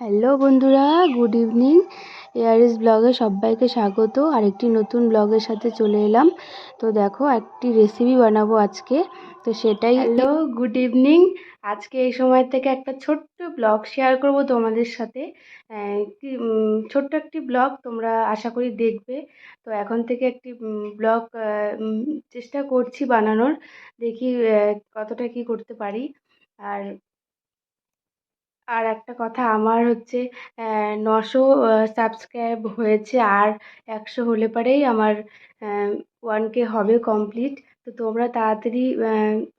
Hello বন্ধুরা good evening ARS ব্লগে সবাইকে স্বাগত। আরেকটি নতুন ব্লগের সাথে চলে এলাম। তো দেখো, একটি রেসিপি বানাবো আজকে। তো সেটাই হ্যালো গুড ইভিনিং আজকে এই সময় থেকে একটা ছোট্ট ব্লগ শেয়ার করব তোমাদের সাথে। একটি ছোট্ট একটি ব্লগ তোমরা আশা করি দেখবে। তো এখন থেকে একটি ব্লগ চেষ্টা করছি বানানোর। দেখি কতটা কি করতে পারি। আর আর একটা কথা, আমার হচ্ছে নশো সাবস্ক্রাইব হয়েছে আর একশো হলে পরেই আমার ওয়ান কে হবে কমপ্লিট তো তোমরা তাড়াতাড়ি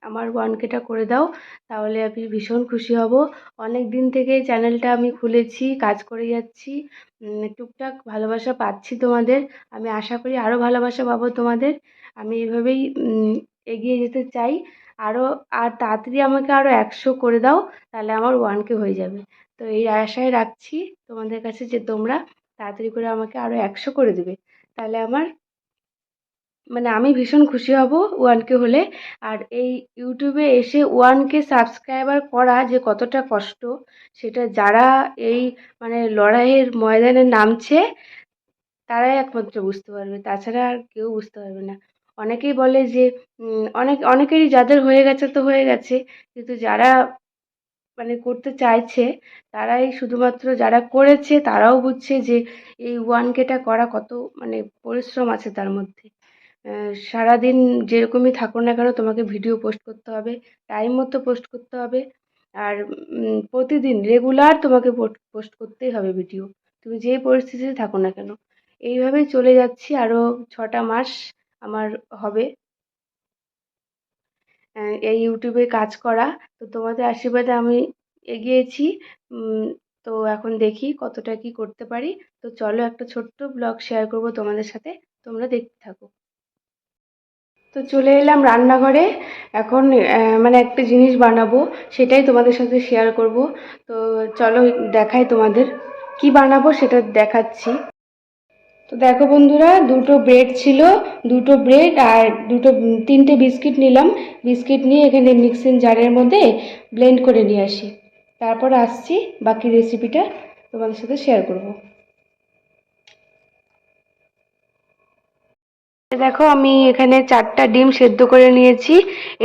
আমার ওয়ান কেটা করে দাও, তাহলে আমি ভীষণ খুশি হব। অনেক দিন থেকেই চ্যানেলটা আমি খুলেছি, কাজ করে যাচ্ছি টুকটাক ভালোবাসা পাচ্ছি তোমাদের। আমি আশা করি আরও ভালোবাসা পাবো তোমাদের। আমি এভাবেই এগিয়ে যেতে চাই। আরও আর তাড়াতাড়ি আমাকে আরও একশো করে দাও, তাহলে আমার ওয়ান কে হয়ে যাবে। তো এই আশায় রাখছি তোমাদের কাছে যে তোমরা তাড়াতাড়ি করে আমাকে আরও একশো করে দেবে। তাহলে আমার মানে আমি ভীষণ খুশি হব ওয়ান কে হলে। আর এই ইউটিউবে এসে ওয়ান কে সাবস্ক্রাইবার করা যে কতটা কষ্ট, সেটা যারা এই মানে লড়াইয়ের ময়দানে নামছে, তারাই একমাত্র বুঝতে পারবে। তাছাড়া আর কেউ বুঝতে পারবে না। অনেকেই বলে যে অনেক, অনেকেরই যাদের হয়ে গেছে তো হয়ে গেছে, কিন্তু যারা মানে করতে চাইছে, তারাই শুধুমাত্র যারা করেছে তারাও বুঝছে যে, এই ওয়ান কেটা করা কত মানে পরিশ্রম আছে তার মধ্যে। সারাদিন যেরকমই থাকো না কেন তোমাকে ভিডিও পোস্ট করতে হবে টাইম মতো পোস্ট করতে হবে, আর প্রতিদিন রেগুলার তোমাকে পোস্ট করতেই হবে ভিডিও তুমি যে পরিস্থিতিতে থাকো না কেন। এইভাবেই চলে যাচ্ছি আরও ছটা মাস আমার হবে। এই ইউটিউবে কাজ করা। তো তোমাদের আশীর্বাদে আমি এগিয়েছি। তো এখন দেখি কতটা কি করতে পারি। তো চলো একটা ছোট্ট ব্লগ শেয়ার করব তোমাদের সাথে। তোমরা দেখতে থাকো। তো চলে এলাম রান্নাঘরে। এখন মানে একটা জিনিস বানাবো, সেটাই তোমাদের সাথে শেয়ার করব। তো চলো দেখাই তোমাদের কি বানাবো, সেটা দেখাচ্ছি। তো দেখো বন্ধুরা, দুটো ব্রেড ছিল, দুটো ব্রেড আর দুটো তিনটে বিস্কিট নিলাম। বিস্কিট নিয়ে এখানে মিক্সিং জারের মধ্যে ব্লেন্ড করে নিয়ে আসি। তারপর আসছি, বাকি রেসিপিটা তোমাদের সাথে শেয়ার করব। দেখো, আমি এখানে চারটা ডিম সেদ্ধ করে নিয়েছি।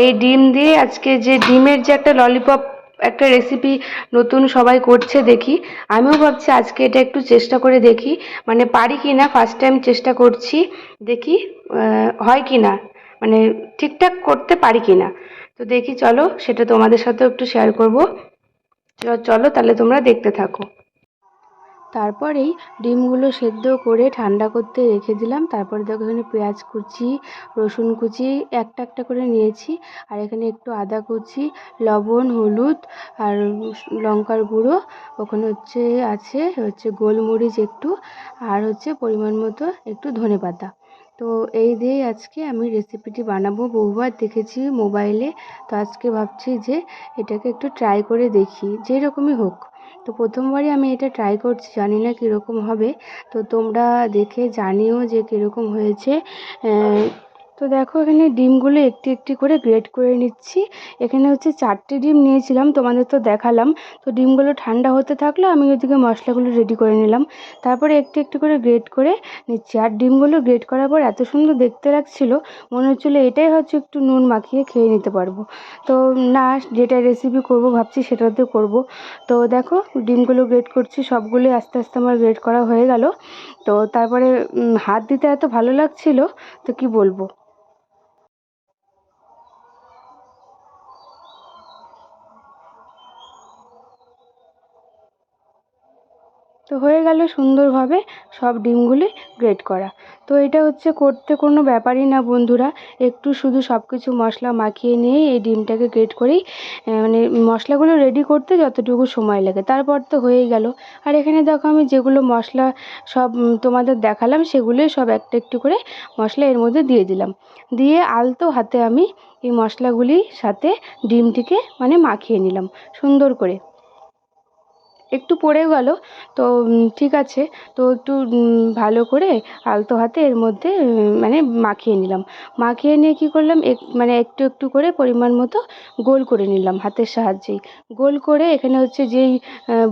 এই ডিম দিয়ে আজকে যে ডিমের যে একটা ললিপপ একটা রেসিপি নতুন সবাই করছে দেখি। আমিও ভাবছি আজকে এটা একটু চেষ্টা করে দেখি মানে পারি কি না ফার্স্ট টাইম চেষ্টা করছি, দেখি হয় কি না মানে ঠিকঠাক করতে পারি কি না তো দেখি, চলো সেটা তোমাদের সাথেও একটু শেয়ার করব। চলো তাহলে তোমরা দেখতে থাকো। তারপরেই ডিমগুলো সেদ্ধ করে ঠান্ডা করতে রেখে দিলাম। তারপরে দেখো এখানে পেঁয়াজ কুচি, রসুন কুচি একটা একটা করে নিয়েছি। আর এখানে একটু আদা কুচি, লবণ, হলুদ আর লঙ্কার গুঁড়ো। ওখানে হচ্ছে আছে হচ্ছে গোলমরিচ একটু আর হচ্ছে পরিমাণ মতো একটু ধনেপাতা তো এই দিয়েই আজকে আমি রেসিপিটি বানাবো। বহুবার দেখেছি মোবাইলে তো আজকে ভাবছি যে এটাকে একটু ট্রাই করে দেখি। যেরকমই হোক। তো প্রথমবারই আমি এটা ট্রাই করছি, জানি না কীরকম হবে। তো তোমরা দেখে জানিও যে কীরকম হয়েছে। তো দেখো, এখানে ডিমগুলো একটি একটি করে গ্রেড করে নিচ্ছি। এখানে হচ্ছে চারটে ডিম নিয়েছিলাম, তোমাদের তো দেখালাম। তো ডিমগুলো ঠান্ডা হতে থাকল আমি ওইদিকে মশলাগুলো রেডি করে নিলাম। তারপরে একটি একটি করে গ্রেড করে নিচ্ছি। আর ডিমগুলো গ্রেড করার পর এত সুন্দর দেখতে লাগছিল, মনে হচ্ছিল এটাই হচ্ছে একটু নুন মাখিয়ে খেয়ে নিতে পারব। তো না, যেটা রেসিপি করব, ভাবছি সেটাতে করব। তো দেখো, ডিমগুলো গ্রেড করছি, সবগুলোই আস্তে আস্তে আমার গ্রেড করা হয়ে গেল। তো তারপরে হাত দিতে এত ভালো লাগছিল, তো কি বলব? তো হয়ে গেল সুন্দরভাবে সব ডিমগুলি গ্রেট করা। তো এটা হচ্ছে করতে কোনো ব্যাপারই না বন্ধুরা, একটু শুধু সব কিছু মশলা মাখিয়ে নিয়ে এই ডিমটাকে গ্রেট করেই মানে মশলাগুলো রেডি করতে যতটুকু সময় লাগে। তারপর তো হয়েই গেল। আর এখানে দেখো আমি যেগুলো মশলা সব তোমাদের দেখালাম সেগুলোই সব একটা একটু করে মশলা এর মধ্যে দিয়ে দিলাম। দিয়ে আলতো হাতে আমি এই মশলাগুলির সাথে ডিমটিকে মানে মাখিয়ে নিলাম সুন্দর করে। একটু পড়ে গেল। তো ঠিক আছে। তো একটু ভালো করে আলতো হাতে এর মধ্যে মানে মাখিয়ে নিলাম। মাখিয়ে নিয়ে কী করলাম? এক মানে একটু একটু করে পরিমাণ মতো গোল করে নিলাম হাতের সাহায্যেই। গোল করে এখানে হচ্ছে যেই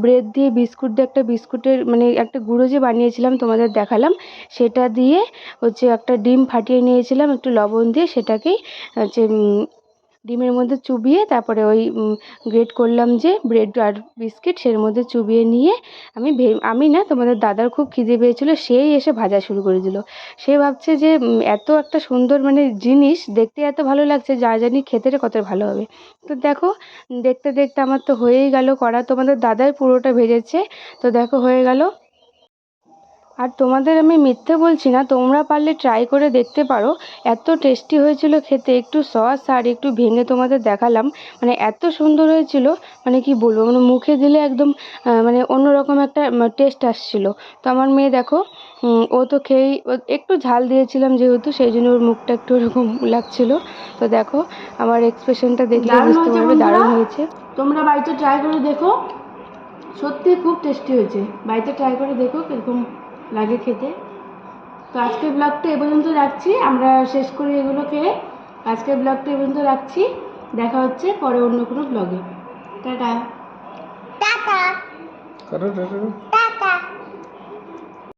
ব্রেড দিয়ে বিস্কুট দিয়ে একটা বিস্কুটের মানে একটা গুঁড়ো যে বানিয়েছিলাম তোমাদের দেখালাম, সেটা দিয়ে হচ্ছে একটা ডিম ফাটিয়ে নিয়েছিলাম, একটু লবণ দিয়ে সেটাকেই হচ্ছে ডিমের মধ্যে চুবিয়ে তারপরে ওই গ্রেট করলাম যে ব্রেড আর বিস্কিট সের মধ্যে চুবিয়ে নিয়ে আমি আমি না তোমাদের দাদার খুব খিদে পেয়েছিলো, সেই এসে ভাজা শুরু করে দিল। সে ভাবছে যে এত একটা সুন্দর মানে জিনিস দেখতে এত ভালো লাগছে, যা জানি খেতে কত ভালো হবে। তো দেখো, দেখতে দেখতে আমার তো হয়েই গেল করা তোমাদের দাদাই পুরোটা ভেজেছে। তো দেখো হয়ে গেল আর তোমাদের আমি মিথ্যে বলছি না তোমরা পারলে ট্রাই করে দেখতে পারো। এত টেস্টি হয়েছিল খেতে একটু সস আর একটু ভেঙে তোমাদের দেখালাম। মানে এত সুন্দর হয়েছিল মানে কি বলব মানে মুখে দিলে একদম মানে অন্যরকম একটা টেস্ট আসছিল। তো আমার মেয়ে দেখো ও তো খেয়েই ও- একটু ঝাল দিয়েছিলাম যেহেতু সেই জন্য ওর মুখটা একটু ওরকম লাগছিল। তো দেখো আমার এক্সপ্রেশনটা দেখলে বুঝতে হয়েছে পারবে দারুণ হয়েছে। তোমরা বাড়িতে ট্রাই করে দেখো সত্যি খুব টেস্টি হয়েছে। বাড়িতে ট্রাই করে দেখো কীরকম লাগে খেতে। তো আজকের ব্লগটা এ পর্যন্ত রাখছি। আমরা শেষ করে এগুলো খেয়ে আজকের ব্লগটা এ পর্যন্ত রাখছি। দেখা হচ্ছে পরে অন্য কোনো ব্লগে টাটা। Tata tata. টাটা।